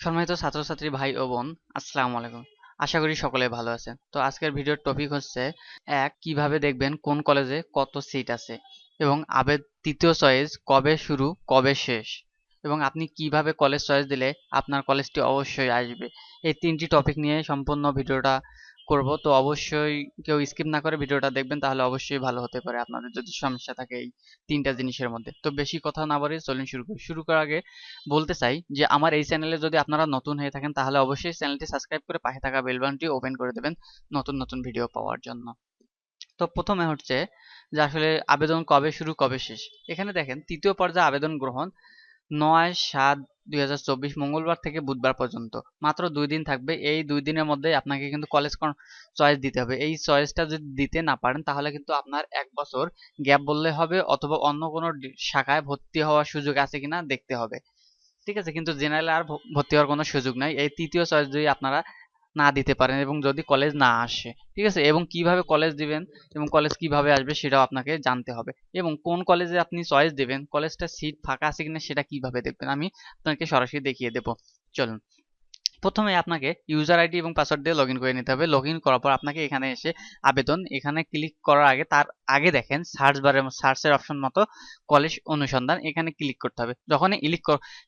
সম্মানিত ছাত্রছাত্রী ভাই ও বোন, আসসালামু আলাইকুম। আশা করি সকলে ভালো আছেন। তো আজকের ভিডিওর টপিক হচ্ছে এক, কীভাবে দেখবেন কোন কলেজে কত সিট আছে এবং আবেদ, তৃতীয় চয়েস কবে শুরু, কবে শেষ? এবং আপনি কীভাবে কলেজ চয়েস দিলে আপনার কলেজটি অবশ্যই আসবে? এই তিনটি টপিক নিয়ে সম্পূর্ণ ভিডিওটা করব। তো অবশ্যই কেউ স্কিপ না করে ভিডিওটা দেখবেন, তাহলে অবশ্যই ভালো হতে পারে আপনাদের যদি সমস্যা থাকে এই তিনটা জিনিসের মধ্যে। তো বেশি কথা না বলে চলুন শুরু করি। শুরু করার আগে বলতে চাই যে, আমার এই চ্যানেলে যদি আপনারা নতুন হয়ে থাকেন, তাহলে অবশ্যই চ্যানেলটি সাবস্ক্রাইব করে পাশে থাকা বেল বাটনটি ওপেন করে দেবেন নতুন নতুন ভিডিও পাওয়ার জন্য। তো প্রথমে হচ্ছে যে, আসলে আবেদন কবে শুরু, কবে শেষ? এখানে দেখেন, তৃতীয় পর্যায়ে আবেদন গ্রহণ নয় সাত দুই মঙ্গলবার থেকে বুধবার পর্যন্ত। মাত্র দুই দিন থাকবে। এই দুই দিনের মধ্যে আপনাকে কিন্তু কলেজ চয়েস দিতে হবে। এই চয়েসটা যদি দিতে না পারেন, তাহলে কিন্তু আপনার এক বছর গ্যাপ বললে হবে অথবা অন্য কোনো শাখায় ভর্তি হওয়ার সুযোগ আছে কিনা দেখতে হবে। ঠিক আছে? কিন্তু জেনারেল আর ভর্তি হওয়ার কোনো সুযোগ নাই। এই তৃতীয় চয়েস যদি আপনারা না দিতে পারেন এবং যদি কলেজ না আসে, ঠিক আছে? এবং কীভাবে কলেজ দিবেন এবং কলেজ কীভাবে আসবে সেটাও আপনাকে জানতে হবে। এবং কোন কলেজে আপনি চয়েস দেবেন কলেজটা সিট ফাঁকা আছে কিনা সেটা কীভাবে দেখবেন? আমি আপনাকে সরাসরি দেখিয়ে দেব। চলুন। প্রথমে আপনাকে ইউজার আইডি এবং পাসওয়ার্ড দিয়ে লগ করে নিতে হবে। লগ করার পর আপনাকে এখানে এসে আবেদন, এখানে ক্লিক করার আগে তার আগে দেখেন সার্চ বারের সার্চের অপশন মতো কলেজ অনুসন্ধান এখানে ক্লিক করতে হবে। যখনই ক্লিক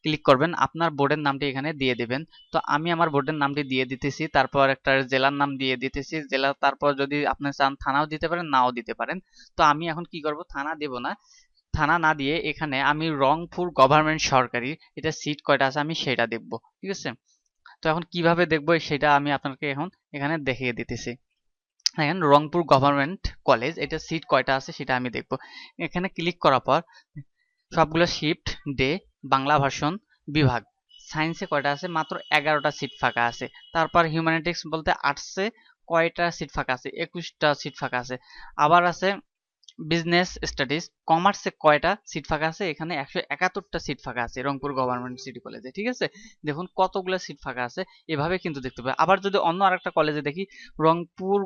ক্লিক করবেন, আপনার বোর্ডের নামটি এখানে দিয়ে দেবেন। তো আমি আমার বোর্ডের নামটি দিয়ে দিতেছি, তারপর একটা জেলার নাম দিয়ে দিতেছি, জেলা, তারপর যদি আপনি চান থানাও দিতে পারেন, নাও দিতে পারেন। তো আমি এখন কি করব, থানা দেব না। থানা না দিয়ে এখানে আমি রংপুর গভর্নমেন্ট সরকারি, এটা সিট কয়টা আছে, আমি সেটা দেখব, ঠিক আছে? তো এখন কীভাবে দেখব সেটা আমি আপনাকে এখন এখানে দেখিয়ে দিতেছি। দেখেন, রংপুর গভর্নমেন্ট কলেজ, এটা সিট কয়টা আছে সেটা আমি দেখব। এখানে ক্লিক করার পর সবগুলো শিফট ডে বাংলা ভার্সন বিভাগ। সায়েন্সে কয়টা আছে? মাত্র এগারোটা সিট ফাঁকা আছে। তারপর হিউম্যানিটিক্স বলতে আর্টসে কয়টা সিট ফাঁকা আছে? একুশটা সিট ফাঁকা আছে। আবার আছে বিজনেস স্টাডিজ কমার্সে কয়টা সিট ফাঁকা আছে? এখানে একশো একাত্তরটা সিট ফাঁকা আছে রংপুর গভর্নমেন্ট সিটি কলেজে ঠিক আছে? দেখুন কতগুলো সিট ফাঁকা আছে, এভাবে কিন্তু দেখতে পাবে আবার যদি অন্য আরেকটা কলেজে দেখি, রংপুর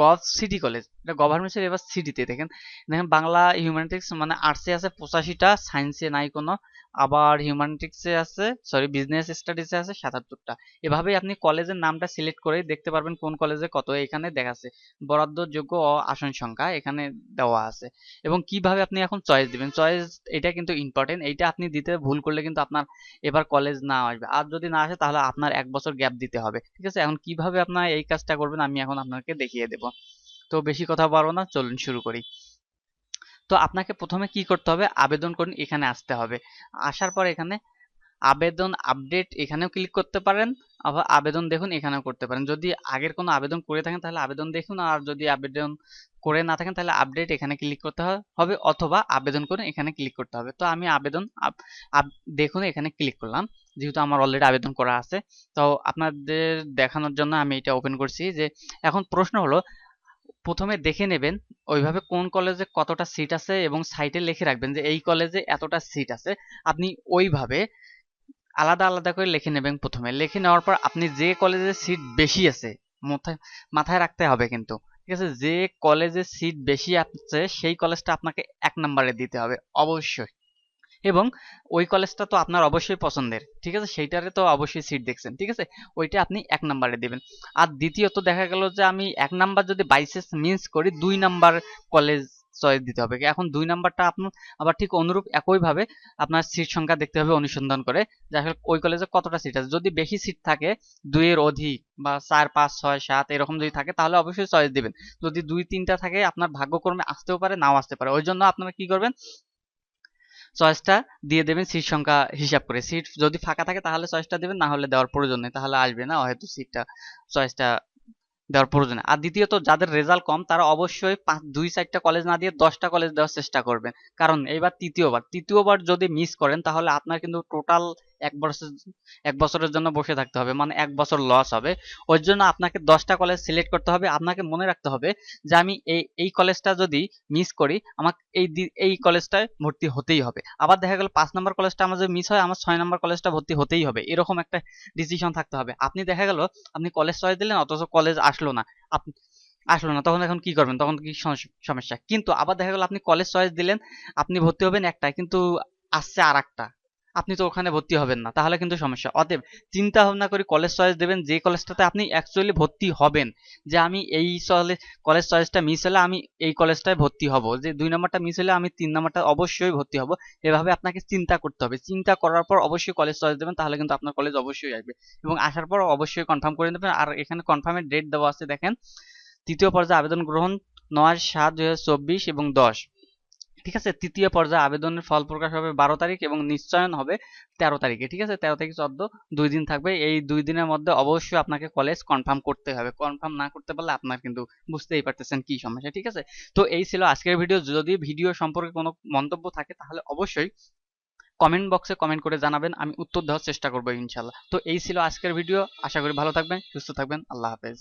গভ সিটি কলেজ এটা গভর্নমেন্ট এবার সিটিতে দেখেন। দেখেন বাংলা হিউম্যানিটিক্স মানে আর্টসে আছে পঁচাশিটা সায়েন্সে নাই কোনো আবার হিউম্যানিটিক্সে আছে সরি বিজনেস স্টাডিজে আছে সাতাত্তরটা। এভাবেই আপনি কলেজের নামটা সিলেক্ট করে দেখতে পারবেন কোন কলেজে কত এখানে দেখাচ্ছে। বরাদ্দযোগ্য আসন সংখ্যা এখানে দেওয়া আছে। এবং কীভাবে আপনি এখন চয়েস দিবেন? চয়েস এটা কিন্তু ইম্পর্টেন্ট এইটা আপনি দিতে ভুল করলে কিন্তু আপনার এবার কলেজ না আসবে। আর যদি না আসে তাহলে আপনার এক বছর গ্যাপ দিতে হবে। ঠিক আছে? এখন কীভাবে আপনার এই কাজটা করবেন আমি এখন আপনাকে দেখিয়ে দেব। তো বেশি কথা পারব না, চলুন শুরু করি। তো আপনাকে প্রথমে কি করতে হবে? আবেদন করুন, এখানে আসতে হবে। আসার পর এখানে আবেদন আপডেট এখানেও ক্লিক করতে পারেন, আবার আবেদন দেখুন, এখানেও করতে পারেন। যদি আগের কোনো আবেদন করে থাকেন, তাহলে আবেদন দেখুন, আর যদি আবেদন করে না থাকেন, তাহলে আপডেট এখানে ক্লিক করতে হবে, অথবা আবেদন করুন, এখানে ক্লিক করতে হবে। তো আমি আবেদন দেখুন, এখানে ক্লিক করলাম। যেহেতু আমার অলরেডি আবেদন করা আছে, তো আপনাদের দেখানোর জন্য আমি এটা ওপেন করছি যে, এখন প্রশ্ন হলো প্রথমে দেখে নেবেন ওইভাবে কোন কলেজে কতটা সিট আছে এবং সাইটে লিখে রাখবেন যে এই কলেজে এতটা সিট আছে। আপনি ওইভাবে আলাদা আলাদা করে লিখে নেবেন প্রথমে। লিখে নেওয়ার পর আপনি যে কলেজে সিট বেশি আছে, মাথায় রাখতে হবে কিন্তু। ঠিক আছে? যে কলেজে সিট বেশি আছে, সেই কলেজটা আপনাকে এক নম্বরে দিতে হবে, অবশ্যই। এবং ওই কলেজটা তো আপনার অবশ্যই পছন্দের, ঠিক আছে? সেইটারে তো অবশ্যই সিট দেখছেন, ঠিক আছে? ওইটা আপনি এক নাম্বারে দেবেন। আর দ্বিতীয়ত দেখা গেল যে আমি এক নাম্বার যদি বাইসেস মিন্স করি, দুই নাম্বার কলেজ চয়েস দিতে হবে। এখন দুই নাম্বারটা আপনার আবার ঠিক অনুরূপ একইভাবে আপনার সিট সংখ্যা দেখতে হবে অনুসন্ধান করে। যে আসলে ওই কলেজে কতটা সিট আছে? যদি বেশি সিট থাকে, দুইয়ের অধিক বা চার, পাঁচ, ছয়, সাত এরকম যদি থাকে, তাহলে অবশ্যই চয়েস দিবেন। যদি দুই, তিনটা থাকে, আপনার ভাগ্যক্রমে আসতেও পারে, নাও আসতে পারে। ওই জন্য আপনারা কি করবেন? চয়েসটা দিয়ে দেবেন সিট সংখ্যা হিসাব করে। সিট যদি ফাঁকা থাকে তাহলে চয়েসটা দেবেন, না হলে দেওয়ার প্রয়োজন নেই, তাহলে আসবে না হয়তো সিটটা চয়েসটা দেওয়ার প্রয়োজন আর দ্বিতীয়ত, যাদের রেজাল্ট কম, তারা অবশ্যই পাঁচ, দুই চারটা কলেজ না দিয়ে দশটা কলেজ দেওয়ার চেষ্টা করবেন। কারণ, এইবার তৃতীয়বার তৃতীয়বার যদি মিস করেন, তাহলে আপনার কিন্তু টোটাল এক বছর, এক বছরের জন্য বসে থাকতে হবে মানে এক বছর লস হবে। ওই জন্য আপনাকে দশটা কলেজ সিলেক্ট করতে হবে। আপনাকে মনে রাখতে হবে যে আমি এই এই কলেজটা যদি মিস করি, আমাকে এই এই কলেজটায় ভর্তি হতেই হবে। আবার দেখা গেল পাঁচ নম্বর কলেজটা আমার যদি মিস হয়, আমার ছয় নম্বর কলেজটা ভর্তি হতেই হবে। এরকম একটা ডিসিশন থাকতে হবে। আপনি দেখা গেল, আপনি কলেজ চয়েস দিলেন, অথচ কলেজ আসলো না। আপনি আসলো না, তখন এখন কি করবেন? তখন কি সমস্যা? কিন্তু আবার দেখা গেল, আপনি কলেজ চয়েস দিলেন, আপনি ভর্তি হবেন একটাই কিন্তু আসছে আর একটা আপনি তো ওখানে ভর্তি হবেন না, তাহলে কিন্তু সমস্যা। অতএব চিন্তা ভাবনা করে কলেজ চয়েস দেবেন, যে কলেজটাতে আপনি অ্যাকচুয়ালি ভর্তি হবেন, যে আমি এই কলেজ চয়েসটা মিস হলে আমি এই কলেজটায় ভর্তি হব, যে দুই নম্বরটা মিস হলে আমি তিন নম্বরটা অবশ্যই ভর্তি হব। এভাবে আপনাকে চিন্তা করতে হবে। চিন্তা করার পর অবশ্যই কলেজ চয়েস দেবেন, তাহলে কিন্তু আপনার কলেজ অবশ্যই আসবে। এবং আসার পর অবশ্যই কনফার্ম করে নেবেন। আর এখানে কনফার্মের ডেট দেওয়া আছে, দেখেন, তৃতীয় পর্যায়ে আবেদন গ্রহণ নয় সাত দুই এবং দশ। ঠিক আছে? তৃতীয় পর্যায়ে আবেদনের ফল প্রকাশ হবে বারো তারিখ এবং নিশ্চয়ন হবে তেরো তারিখে, ঠিক আছে? তেরো থেকে চোদ্দ দুই দিন থাকবে। এই দুই দিনের মধ্যে অবশ্যই আপনাকে কলেজ কনফার্ম করতে হবে। কনফার্ম না করতে পারলে আপনার কিন্তু বুঝতেই পারতেছেন কি সমস্যা, ঠিক আছে? তো এই ছিল আজকের ভিডিও যদি ভিডিও সম্পর্কে কোনো মন্তব্য থাকে তাহলে অবশ্যই কমেন্ট বক্সে কমেন্ট করে জানাবেন। আমি উত্তর দেওয়ার চেষ্টা করব ইনশাল্লাহ। তো এই ছিল আজকের ভিডিও আশা করি ভালো থাকবেন, সুস্থ থাকবেন। আল্লাহ হাফেজ।